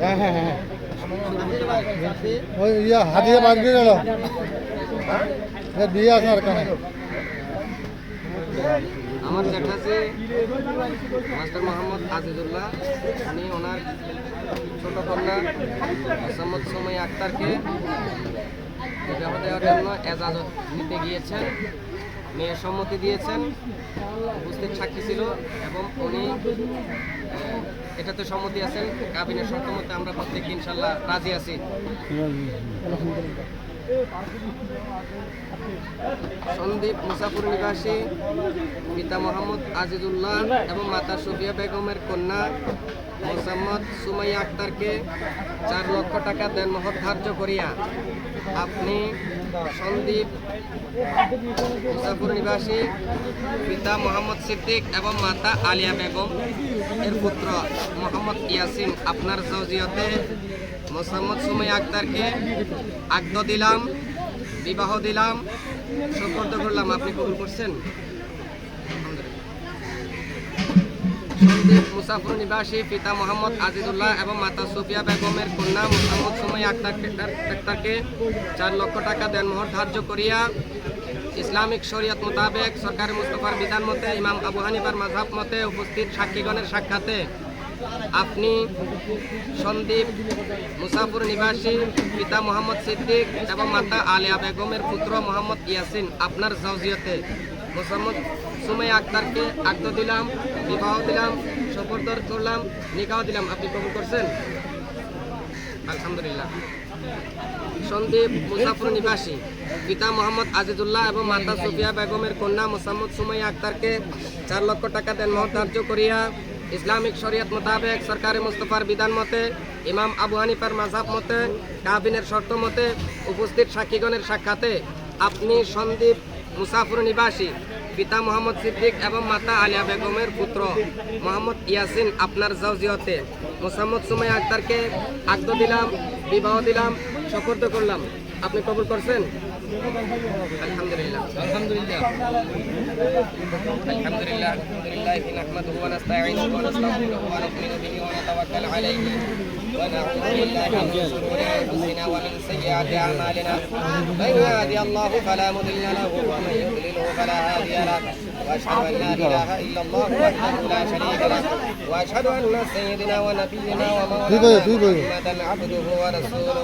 হ্যাঁ হ্যাঁ হ্যাঁ ওই ইয়া হাতিয়ে বাদ দিয়ে গেল। দিয়ে আছে আর কানে। আমার জ্যাঠাসি মাস্টার মোহাম্মদ আজিজুল্লাহ। উনি ওনার ছোট কন্যা মোসাম্মদ সময় আক্তারকে বিবাহ দেওয়ার জন্য এজাজত নিতে গিয়েছেন। মেয়ের সম্মতি দিয়েছেন, উপস্থিত সাক্ষী ছিল, এবং উনি এটাতে সম্মতি আছেন, কাবিনের শর্ত মতে আমরা প্রত্যেক ইনশাল্লাহ রাজি আছি। সন্দীপ মুসাফুর নিবাসী, পিতা মোহাম্মদ আজিজুল্লাহ এবং মাতা সুফিয়া বেগমের কন্যা মোসাম্মদ সুমাইয়া আক্তারকে চার লক্ষ টাকা দেন মহৎ ধার্য করিয়া আপনি সন্দীপ মুসাফুর নিবাসী পিতা মোহাম্মদ সিদ্দিক এবং মাতা আলিয়া বেগম। এর পুত্র মোহাম্মদ ইয়াসিম আপনার জৌজিয়তে মোসাম্মদ সুমাই আক্তারকে আগ্ন দিলাম, বিবাহ দিলাম। সম্পর্ক করলাম। আপনি কবুল করছেন সন্দীপ মুসাফর নিবাসী পিতা মোহাম্মদ আজিজুল্লাহ এবং মাতা সুফিয়া বেগমের কন্যা মোহাম্মদ সুমাই আক্তারকে চার লক্ষ টাকা দেনমোহর ধার্য করিয়া ইসলামিক শরীয়ত মোতাবেক সরকারি মুস্তফার বিধান মতে ইমাম আবু হানিফার মাঝহাব মতে উপস্থিত সাক্ষীগণের সাক্ষাতে আপনি সন্দীপ মুসাফুর নিবাসী পিতা মোহাম্মদ সিদ্দিক এবং মাতা আলিয়া বেগমের পুত্র মোহাম্মদ ইয়াসিন আপনার জৌজিয়তে মোসাম্মদ সুমাই আক্তারকে আগ্দ দিলাম। বিবাহ দিলাম সফরদর করলাম, নিকাহ দিলাম। আপনি কবুল করছেন? আলহামদুলিল্লাহ। সন্দীপ মুসাফর নিবাসী, পিতা মোহাম্মদ আজিজুল্লাহ এবং মাতা সুফিয়া বেগমের কন্যা মোসাম্মদ সুমাই আক্তারকে চার লক্ষ টাকা দেন মহৎ ধার্য করিয়া ইসলামিক শরীয়ত মোতাবেক সরকারি মুস্তফার বিধান মতে, ইমাম আবু হানিফার মাঝহাব মতে কাবিনের শর্ত মতে উপস্থিত সাক্ষীগণের সাক্ষাতে আপনি সন্দীপ মুসাফর নিবাসী পিতা মোহাম্মদ সিদ্দিক এবং মাতা আলিয়া বেগমের পুত্র মোহাম্মদ ইয়াসিন আপনার জাউজিয়তে। মোসাম্মদ সুমাই আক্তারকে আগ্দ দিলাম, বিবাহ দিলাম সকর্দ করলাম। আপনি কবুল করছেন আলহামদুলিল্লাহ আলহামদুলিল্লাহ আলহামদুলিল্লাহ আলহামদুলিল্লাহ নাহমাদুহু ওয়া নাস্তাঈনুহু ওয়া নাস্তাগফিরুহু ওয়া নু'মিনু বিহি ওয়া নাতাওয়াক্কালু আলাইহি ونعوذ بالله من شرور انفسنا ومن سيئات اعمالنا من يهدي الله فلا مضل له ومن يضلله فلا هادي له واشهد ان لا اله الا الله وحده لا شريك له واشهد ان سيدنا ونبينا ঠিক আছে, ঠিক আছে। ومولانا محمدا عبده ورسوله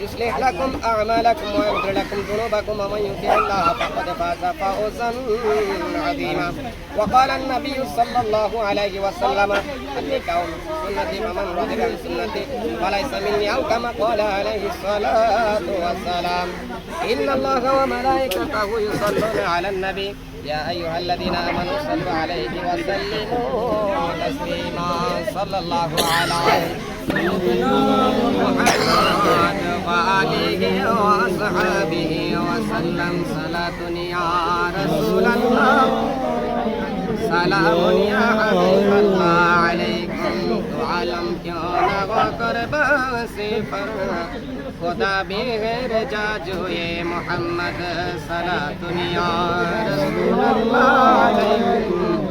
يصلح لكم أعمالكم ويغفر لكم ذنوبكم ومن يطع الله فقد فاز فوزا عظيما. وقال النبي صلى الله عليه وسلم النكاح سنتي ومن رغب عن سنتي فليس مني أو كما قال عليه الصلاة والسلام. إن الله وملائكته يصلون على النبي يا أيها الذين آمنوا صلوا عليه وسلموا تسليما. صلى الله عليه سيدنا محمد وآله وأصحابه وسلم صلاة يا رسول الله سلام يا حبيب الله عليكم تو عالم کیوں نہ وہ قربان سے پر خدا بھی غیر جا جو یہ محمد صلا دنیا رسول اللہ علیکم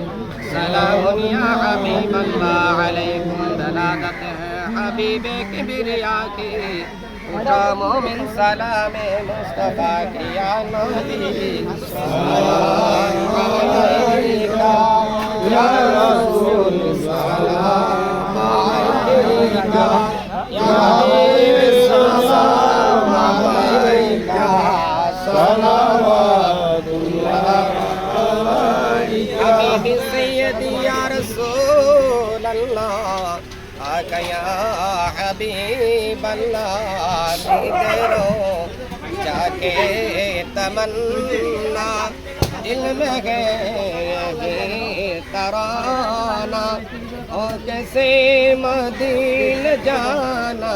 سلام یا حبیب اللہ علیکم دلالت ہے বিবেক বিরিয়াকে উঠা মোমিন সালামে মুস্তফা কিয়া নদী Ya Rasul Salam Alaika Ya Habib Salam Allah آگیا حبیب اللہ میرو جا کے تمنا دل میں ہے ترانہ او کیسے مدین جانا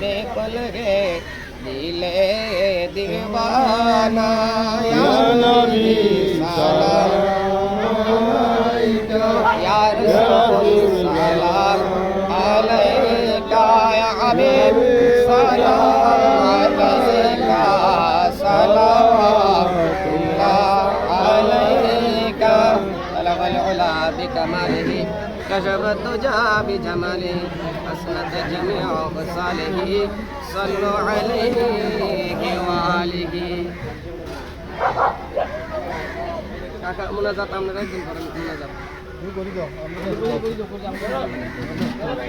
بے پل گئے دلے دیوانہ یا نبی سلام یا رسول العلا بكماله كشف الدجى بجماله أسند جميع خصاله صلوا عليه وآله কাকা মোনাজাত আপনারা একদিন করেন মোনাজাত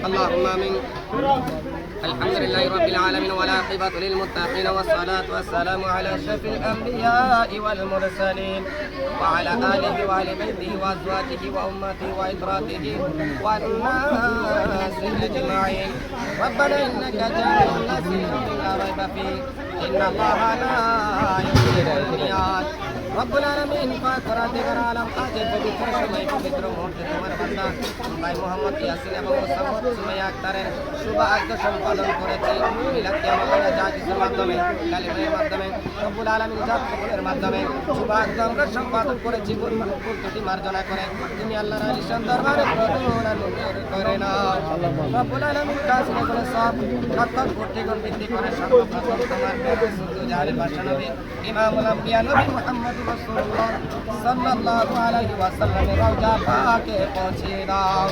اللهم آمين. الحمد لله رب العالمين والعاقبة للمتقين والصلاة والسلام على شف الأنبياء والمرسلين وعلى آله وعلى بيته وأزواجه وأمته وإدراته والناس أجمعين. ربنا إنك جامع الناس لا ريب فيه. إن الله لا يخلف রব্বুল আলামিন পাক পরদেগার আলম হাজির পবিত্র সময় পবিত্র মুহূর্তে তোমার বান্দা ভাই মোহাম্মদ এবং মোসাম্মদ সুমাইয়া আক্তারের শুভ আজ্ঞা সম্পাদন করেছি মিলাদকে আমাদের যা মাধ্যমে, কালিমের মাধ্যমে মাধ্যমে শুভ আজ্ঞা সম্পাদন করেছি কুলকুটি মার্জনা করে। তুমি আল্লাহ আলিশান দরবারে প্রতুলনা করে না রব্বুল আলামিন কাজ সব সত্তর করে সর্বপ্রথম তোমার বাসা নবী ইমামুল আম্বিয়া নবী মুহাম্মদ রাসূলুল্লাহ সাল্লাল্লাহু আলাইহি ওয়াসাল্লামের রওজা পাকে পৌঁছে দাও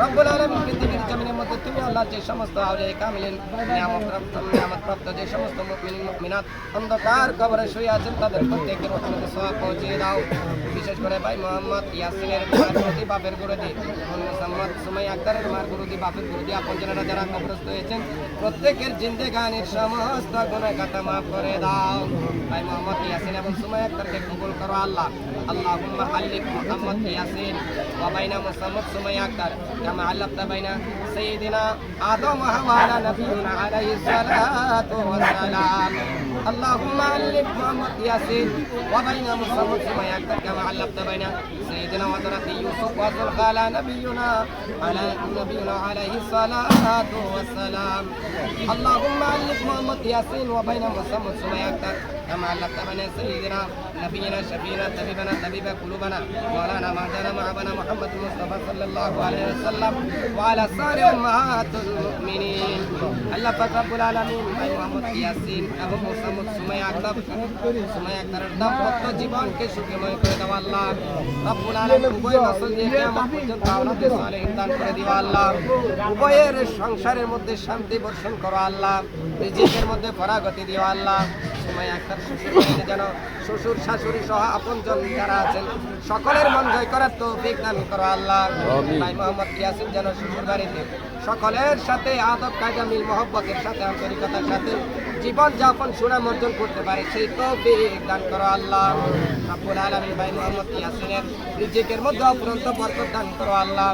রব্বুল আলামিন পৃথিবীর জমিনের মধ্যে তুমি আল্লাহ যে সমস্ত আউলিয়া কামিলিন নিয়ামত প্রাপ্ত নিয়ামত প্রাপ্ত যে সমস্ত মুমিন মুমিনাত অন্ধকার কবরে শুয়ে আছেন তাদের প্রত্যেকের রহমতে সওয়াব পৌঁছে দাও। বিশেষ করে ভাই মোহাম্মদ ইয়াসিনের গুরুদি বাপের গুরুদি মোহাম্মদ সুমাই আক্তারের মার গুরুদি বাপের গুরুদি আপন জনেরা যারা কবরস্থ হয়েছেন প্রত্যেকের জিন্দেগানির সমস্ত গুণাহ খাতা মাফ করে দাও ভাই মোহাম্মদ ইয়াসিন এবং সুমাই আক্তারকে কবুল করো আল্লাহ। আল্লাহুম্মা আল্লিক মোহাম্মদ ইয়াসিন ওয়া বাইনা মুসাম্মদ সুমাই আক্তার কামা আল্লাফতা বাইনা সাইয়্যিদিনা আদম ওয়া হাওয়া আলা নবিয়িনা আলাইহিস সালাতু ওয়াস সালাম। اللهم علم محمد ياسين وبين محمد ثم يكتب كما علمت بين سيدنا وحضرة يوسف وزلخى على نبينا على نبينا عليه الصلاة والسلام. اللهم علم محمد ياسين وبين محمد ثم يكتب كما علمت بين سيدنا نبينا شفينا طبيبنا طبيب قلوبنا مولانا مهدنا معبنا محمد المصطفى صلى الله عليه وسلم وعلى سائر امهات المؤمنين الله رب العالمين ভাই মোহাম্মদ ইয়াসিন এবং মোসাম্মদ সুমাইয়া আক্তার সুমাইয়া আক্তারের দাম্পত্য জীবনকে সুখময় করে দেওয়া আল্লাহ রব্বুল আলামিন উভয় নসল দিয়ে কিয়ামত পর্যন্ত আওলাদে সালেহ দান করে দিও আল্লাহ উভয়ের সংসারের মধ্যে শান্তি বর্ষণ করো আল্লাহ রিজিকের মধ্যে ফরাগতি দিও আল্লাহ সুমাইয়া আক্তার শ্বশুর বাড়িতে যেন শ্বশুর শাশুড়ি সহ আপনজন যারা আছেন সকলের মন জয় করার তৌফিক দান করো আল্লাহ। ভাই মোহাম্মদ ইয়াসিন যেন শ্বশুর বাড়িতে সকলের সাথে আদব কায়দা মিল মহব্বতের সাথে আন্তরিকতার সাথে জীবন যাপন সুনাম অর্জন করতে পারে সেই তৌফিক দান করো আল্লাহ। রাব্বুল আলামিন ভাই মোহাম্মদ ইয়াসিনের রিজিকের মধ্যে অপরন্ত বরকত দান করো আল্লাহ।